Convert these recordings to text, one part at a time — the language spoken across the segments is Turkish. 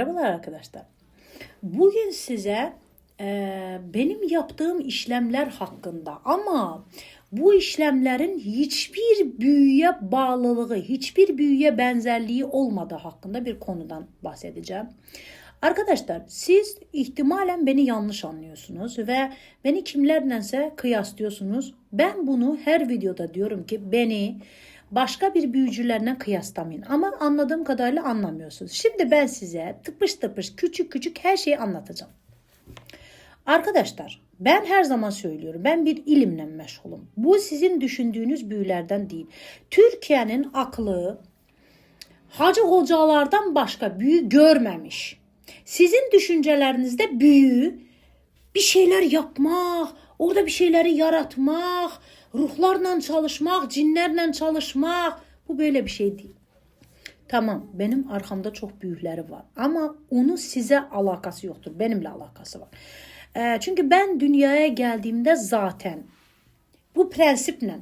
Merhabalar arkadaşlar. Bugün size e, benim yaptığım işlemler hakkında ama bu işlemlerin hiçbir büyüye bağlılığı, hiçbir büyüye benzerliği olmadığı hakkında bir konudan bahsedeceğim. Arkadaşlar siz ihtimalen beni yanlış anlıyorsunuz ve beni kimlerdense kıyaslıyorsunuz. Ben bunu her videoda diyorum ki beni başka bir büyücülerle kıyaslamayın. Ama anladığım kadarıyla anlamıyorsunuz. Şimdi ben size tıpış tıpış küçük küçük her şeyi anlatacağım. Arkadaşlar ben her zaman söylüyorum ben bir ilimle meşgulum. Bu sizin düşündüğünüz büyülerden değil. Türkiye'nin aklı hacı hocalardan başka büyü görmemiş. Sizin düşüncelerinizde büyü bir şeyler yapmak, orada bir şeyleri yaratmak, ruhlarla çalışmak, cinlerle çalışmak bu böyle bir şey değil. Tamam benim arkamda çok büyükleri var ama onun size alakası yoktur. Benimle alakası var. Ee, çünkü ben dünyaya geldiğimde zaten bu prensiple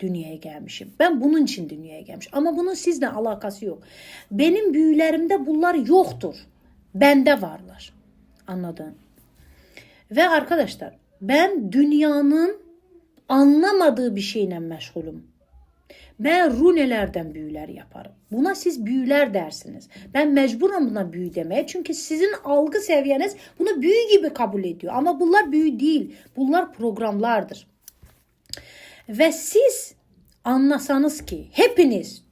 dünyaya gelmişim. Ben bunun için dünyaya gelmişim. Ama bunun sizle alakası yok. Benim büyülerimde bunlar yoktur. Bende varlar. Anladın? Ve arkadaşlar ben dünyanın anlamadığı bir şeyle meşgulüm. Ben runelerden büyüler yaparım. Buna siz büyüler dersiniz. Ben mecburum buna büyü demeye. Çünkü sizin algı seviyeniz bunu büyü gibi kabul ediyor. Ama bunlar büyü değil. Bunlar programlardır. Ve siz anlasanız ki hepiniz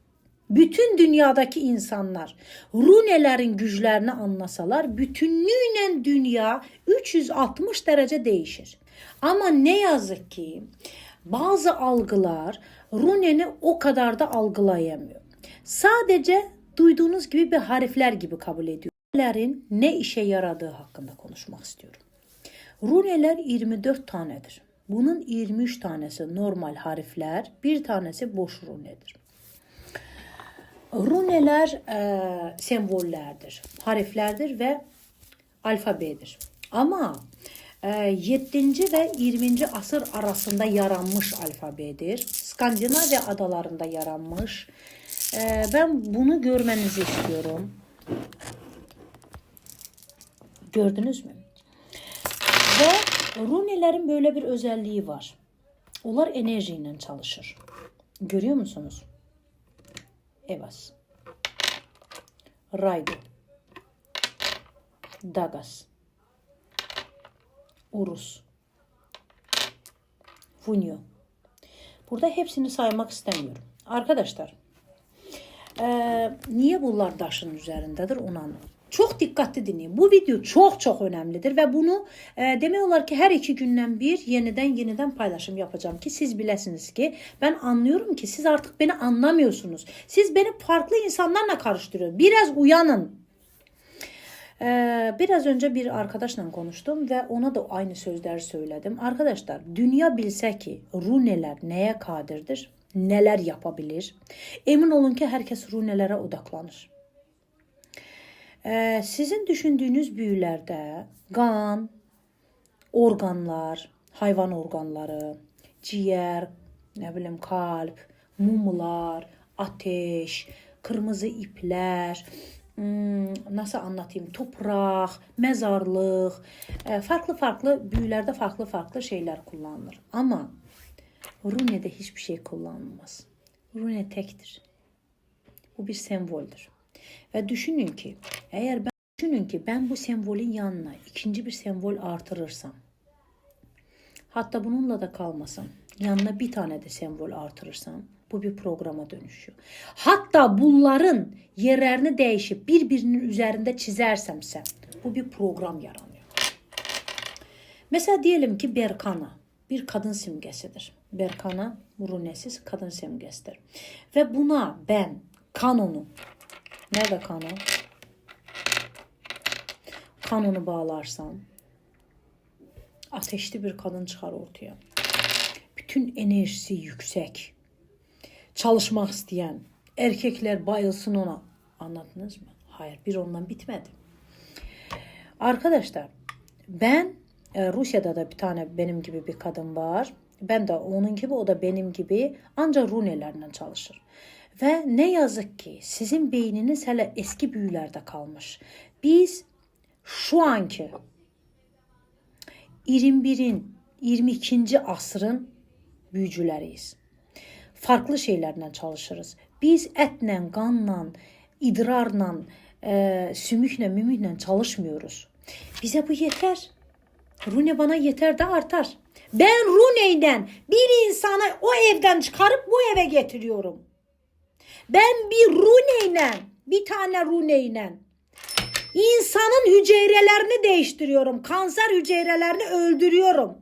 bütün dünyadaki insanlar runelerin güçlerini anlasalar bütünlüğüyle dünya 360 derece değişir. Ama ne yazık ki bazı algılar runeni o kadar da algılayamıyor. Sadece duyduğunuz gibi bir harfler gibi kabul ediyor. Runelerin ne işe yaradığı hakkında konuşmak istiyorum. Runeler 24 tanedir. Bunun 23 tanesi normal harfler, bir tanesi boş runedir. Runeler e, sembollerdir, harflerdir ve alfabedir. Ama e, 7. ve 20. asır arasında yaranmış alfabedir. Skandinavya adalarında yaranmış. E, ben bunu görmenizi istiyorum. Gördünüz mü? Ve runelerin böyle bir özelliği var. Onlar enerjiyle çalışır. Görüyor musunuz? Evas. Raydo. Dagas. Urus. Funyo. Burada hepsini saymak istemiyorum. Arkadaşlar niye bunlar daşın üzerindedir onu anlamadım. Çok dikkatli dinleyin. Bu video çok çok önemlidir ve bunu e, demiyorlar ki her iki günden bir yeniden yeniden paylaşım yapacağım ki siz bilesiniz ki ben anlıyorum ki siz artık beni anlamıyorsunuz. Siz beni farklı insanlarla karıştırıyorsunuz. Biraz uyanın. Ee, biraz önce bir arkadaşla konuştum ve ona da aynı sözleri söyledim. Arkadaşlar dünya bilse ki runeler neye kadirdir, neler yapabilir. Emin olun ki herkes runelere odaklanır. Ee, sizin düşündüğünüz büyülerde kan, organlar, hayvan organları, ciğer, ne bileyim kalp, mumlar, ateş, kırmızı ipler, hmm, nasıl anlatayım toprak, mezarlık, e, farklı farklı büyülerde farklı farklı şeyler kullanılır. Ama rune'de hiçbir şey kullanılmaz. Rune tektir. Bu bir semboldür. Ve düşünün ki eğer ben düşünün ki ben bu sembolün yanına ikinci bir sembol artırırsam hatta bununla da kalmasam yanına bir tane de sembol artırırsam bu bir programa dönüşüyor. Hatta bunların yerlerini değişip birbirinin üzerinde çizersemse bu bir program yaranıyor. Mesela diyelim ki Berkana bir kadın simgesidir. Berkana runesiz kadın simgesidir. Ve buna ben kanonu Nerede kanon? Kanonu bağlarsam ateşli bir kadın çıkar ortaya. Bütün enerjisi yüksek. Çalışmak isteyen erkekler bayılsın ona. Anladınız mı? Hayır bir ondan bitmedi. Arkadaşlar ben e, Rusya'da da bir tane benim gibi bir kadın var. Ben de onun gibi o da benim gibi ancak runelerle çalışır. Ve ne yazık ki sizin beyniniz hele eski büyülerde kalmış. Biz şu anki 21'in 22. asrın büyücüleriyiz. Farklı şeylerle çalışırız. Biz etle, qanla, idrarla, e, sümükle, mümükle çalışmıyoruz. Bize bu yeter. Rune bana yeter de artar. Ben Rune'yle bir insanı o evden çıkarıp bu eve getiriyorum. Ben bir Rune'yle, bir tane Rune'yle insanın hücrelerini değiştiriyorum. Kanser hücrelerini öldürüyorum.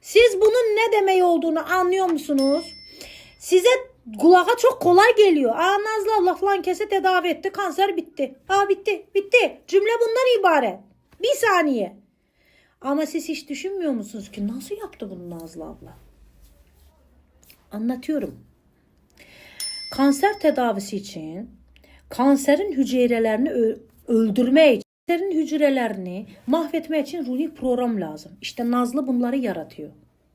Siz bunun ne demek olduğunu anlıyor musunuz? Size kulağa çok kolay geliyor. Aa Nazlı Allah falan kese tedavi etti. Kanser bitti. Aa bitti. Bitti. Cümle bundan ibaret. Bir saniye. Ama siz hiç düşünmüyor musunuz ki nasıl yaptı bunu Nazlı abla? Anlatıyorum. Kanser tedavisi için kanserin hücrelerini ö- öldürmek için, kanserin hücrelerini mahvetmek için runik program lazım. İşte Nazlı bunları yaratıyor.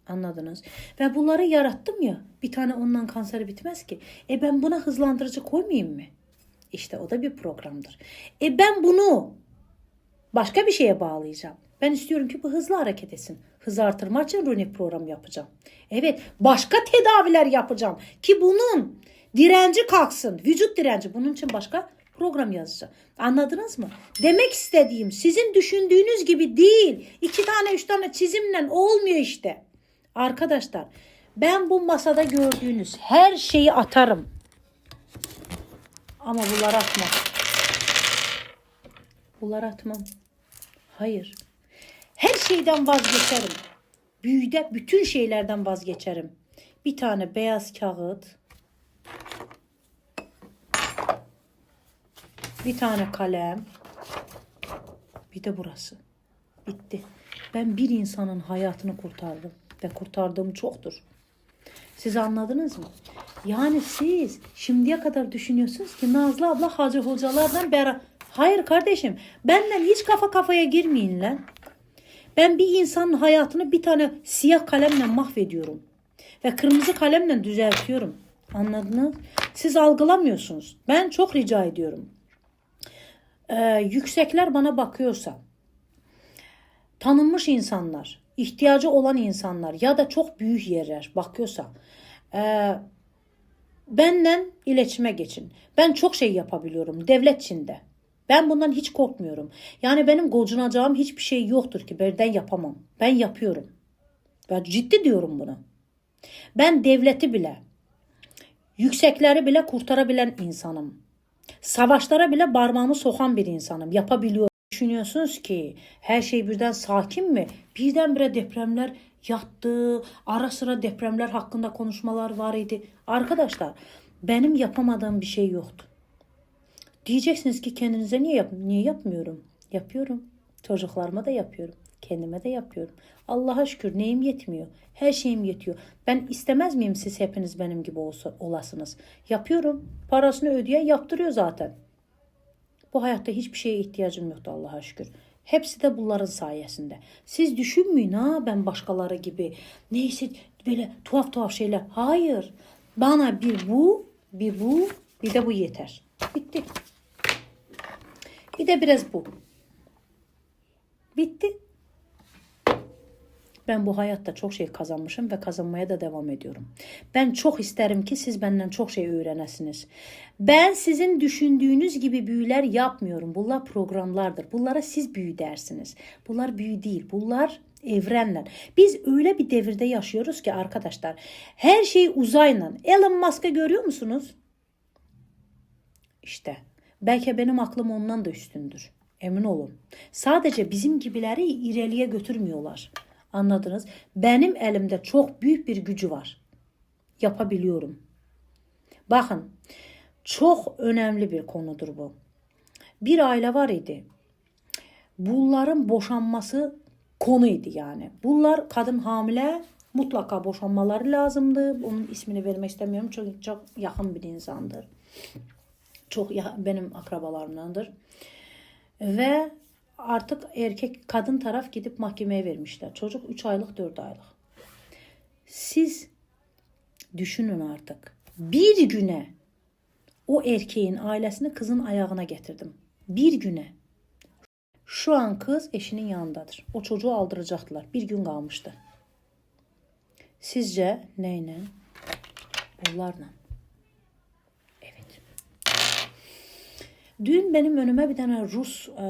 Anladınız? Ve bunları yarattım ya. Bir tane ondan kanser bitmez ki. E ben buna hızlandırıcı koymayayım mı? İşte o da bir programdır. E ben bunu başka bir şeye bağlayacağım. Ben istiyorum ki bu hızlı hareket etsin. Hız artırmak için runik program yapacağım. Evet başka tedaviler yapacağım. Ki bunun direnci kalksın. Vücut direnci. Bunun için başka program yazacağım. Anladınız mı? Demek istediğim sizin düşündüğünüz gibi değil. İki tane üç tane çizimle olmuyor işte. Arkadaşlar ben bu masada gördüğünüz her şeyi atarım. Ama bunları atmam. Bunları atmam. Hayır. Her şeyden vazgeçerim. Büyüde bütün şeylerden vazgeçerim. Bir tane beyaz kağıt. Bir tane kalem. Bir de burası. Bitti. Ben bir insanın hayatını kurtardım. Ve kurtardığım çoktur. Siz anladınız mı? Yani siz şimdiye kadar düşünüyorsunuz ki Nazlı abla hacı hocalardan beraber... Hayır kardeşim benden hiç kafa kafaya girmeyin lan. Ben bir insanın hayatını bir tane siyah kalemle mahvediyorum. Ve kırmızı kalemle düzeltiyorum. Anladınız? Siz algılamıyorsunuz. Ben çok rica ediyorum. Ee, yüksekler bana bakıyorsa, tanınmış insanlar, ihtiyacı olan insanlar ya da çok büyük yerler bakıyorsa, e, benden iletişime geçin. Ben çok şey yapabiliyorum devlet içinde. Ben bundan hiç korkmuyorum. Yani benim gocunacağım hiçbir şey yoktur ki ben yapamam. Ben yapıyorum. Ben ciddi diyorum bunu. Ben devleti bile, yüksekleri bile kurtarabilen insanım. Savaşlara bile parmağımı sokan bir insanım. Yapabiliyorum. Düşünüyorsunuz ki her şey birden sakin mi? Birdenbire depremler yattı. Ara sıra depremler hakkında konuşmalar var idi. Arkadaşlar benim yapamadığım bir şey yoktu. Diyeceksiniz ki kendinize niye yap niye yapmıyorum? Yapıyorum. Çocuklarıma da yapıyorum. Kendime de yapıyorum. Allah'a şükür neyim yetmiyor. Her şeyim yetiyor. Ben istemez miyim siz hepiniz benim gibi olsa, olasınız? Yapıyorum. Parasını ödeyen yaptırıyor zaten. Bu hayatta hiçbir şeye ihtiyacım yoktu Allah'a şükür. Hepsi de bunların sayesinde. Siz düşünmeyin ha ben başkaları gibi. Neyse böyle tuhaf tuhaf şeyler. Hayır. Bana bir bu, bir bu, bir de bu yeter. Bitti. Bir de biraz bu. Bitti. Ben bu hayatta çok şey kazanmışım ve kazanmaya da devam ediyorum. Ben çok isterim ki siz benden çok şey öğrenesiniz. Ben sizin düşündüğünüz gibi büyüler yapmıyorum. Bunlar programlardır. Bunlara siz büyü dersiniz. Bunlar büyü değil. Bunlar evrenler. Biz öyle bir devirde yaşıyoruz ki arkadaşlar. Her şey uzayla. Elon Musk'ı görüyor musunuz? İşte belki benim aklım ondan da üstündür. Emin olun. Sadece bizim gibileri ileriye götürmüyorlar. Anladınız? Benim elimde çok büyük bir gücü var. Yapabiliyorum. Bakın çok önemli bir konudur bu. Bir aile var idi. Bunların boşanması konuydu yani. Bunlar kadın hamile mutlaka boşanmaları lazımdı. Onun ismini vermek istemiyorum çünkü çok yakın bir insandır. Çok ya, benim akrabalarımdandır. Ve artık erkek kadın taraf gidip mahkemeye vermişler. Çocuk 3 aylık 4 aylık. Siz düşünün artık. Bir güne O erkeğin ailesini kızın ayağına getirdim. Bir güne. Şu an kız eşinin yanındadır. O çocuğu aldıracaktılar. Bir gün kalmıştı. Sizce neyle? Bunlarla. Dün benim önüme bir tane Rus e,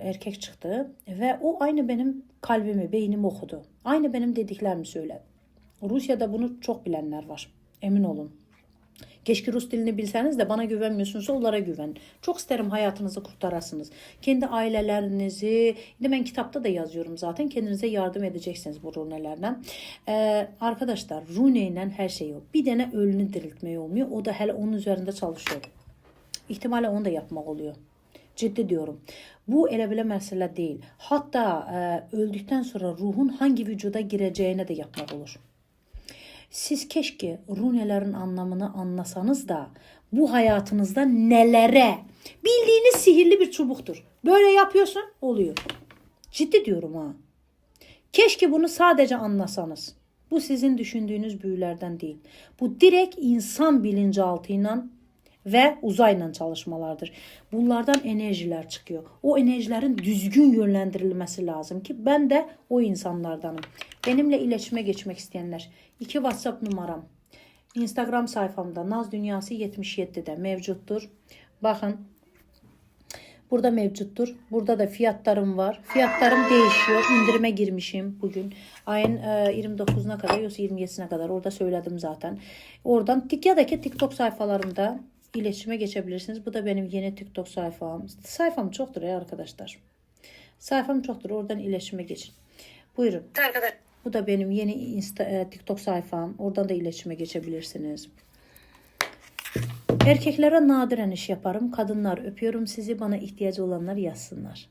erkek çıktı ve o aynı benim kalbimi, beynimi okudu. Aynı benim dediklerimi söyledi. Rusya'da bunu çok bilenler var. Emin olun. Keşke Rus dilini bilseniz de bana güvenmiyorsunuz onlara güven. Çok isterim hayatınızı kurtarasınız. Kendi ailelerinizi, de ben kitapta da yazıyorum zaten. Kendinize yardım edeceksiniz bu runelerden. Ee, arkadaşlar runeyle her şey yok. Bir tane ölünü diriltmeye olmuyor. O da hele onun üzerinde çalışıyor. İhtimalle onu da yapmak oluyor. Ciddi diyorum. Bu elə belə məsələ değil. Hatta e, öldükten sonra ruhun hangi vücuda gireceğine de yapmak olur. Siz keşke runelerin anlamını anlasanız da bu hayatınızda nelere bildiğiniz sihirli bir çubuktur. Böyle yapıyorsun oluyor. Ciddi diyorum ha. Keşke bunu sadece anlasanız. Bu sizin düşündüğünüz büyülerden değil. Bu direkt insan bilinçaltıyla ve uzayla çalışmalardır. Bunlardan enerjiler çıkıyor. O enerjilerin düzgün yönlendirilmesi lazım ki ben de o insanlardanım. Benimle iletişime geçmek isteyenler. iki WhatsApp numaram. Instagram sayfamda Naz Dünyası 77'de mevcuttur. Bakın Burada mevcuttur. Burada da fiyatlarım var. Fiyatlarım değişiyor. İndirime girmişim bugün. Ayın e, 29'una kadar yoksa 27'sine kadar orada söyledim zaten. Oradan ya TikTok sayfalarımda iletişime geçebilirsiniz. Bu da benim yeni TikTok sayfam. Sayfam çoktur ya arkadaşlar. Sayfam çoktur. Oradan iletişime geçin. Buyurun. Arkadaş. Bu da benim yeni Insta, e, TikTok sayfam. Oradan da iletişime geçebilirsiniz. Erkeklere nadiren iş yaparım. Kadınlar öpüyorum sizi. Bana ihtiyacı olanlar yazsınlar.